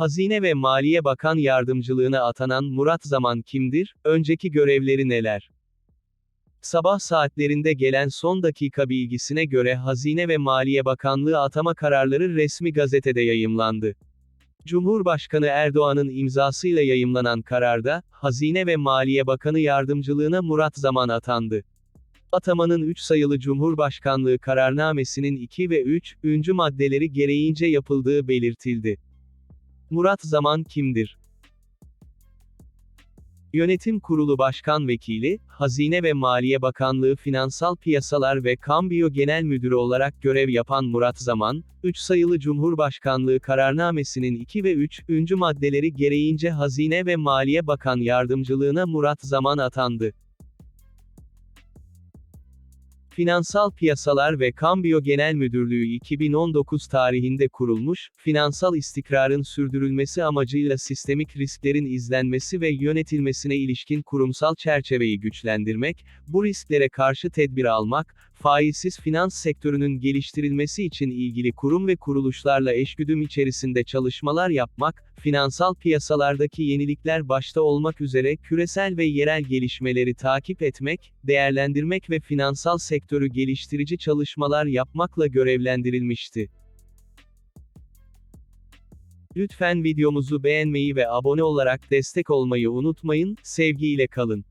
Hazine ve Maliye Bakan Yardımcılığına atanan Murat Zaman kimdir? Önceki görevleri neler? Sabah saatlerinde gelen son dakika bilgisine göre Hazine ve Maliye Bakanlığı atama kararları resmi gazetede yayımlandı. Cumhurbaşkanı Erdoğan'ın imzasıyla yayımlanan kararda, Hazine ve Maliye Bakanı Yardımcılığına Murat Zaman atandı. Atamanın 3 sayılı Cumhurbaşkanlığı kararnamesinin 2 ve 3. üncü maddeleri gereğince yapıldığı belirtildi. Murat Zaman kimdir? Yönetim Kurulu Başkan Vekili, Hazine ve Maliye Bakanlığı Finansal Piyasalar ve Kambiyo Genel Müdürü olarak görev yapan Murat Zaman, 3 sayılı Cumhurbaşkanlığı kararnamesinin 2 ve 3. üncü maddeleri gereğince Hazine ve Maliye Bakan Yardımcılığına Murat Zaman atandı. Finansal Piyasalar ve Kambiyo Genel Müdürlüğü 2019 tarihinde kurulmuş, finansal istikrarın sürdürülmesi amacıyla sistemik risklerin izlenmesi ve yönetilmesine ilişkin kurumsal çerçeveyi güçlendirmek, bu risklere karşı tedbir almak, faizsiz finans sektörünün geliştirilmesi için ilgili kurum ve kuruluşlarla eşgüdüm içerisinde çalışmalar yapmak, finansal piyasalardaki yenilikler başta olmak üzere küresel ve yerel gelişmeleri takip etmek, değerlendirmek ve finansal sektörü geliştirici çalışmalar yapmakla görevlendirilmişti. Lütfen videomuzu beğenmeyi ve abone olarak destek olmayı unutmayın, sevgiyle kalın.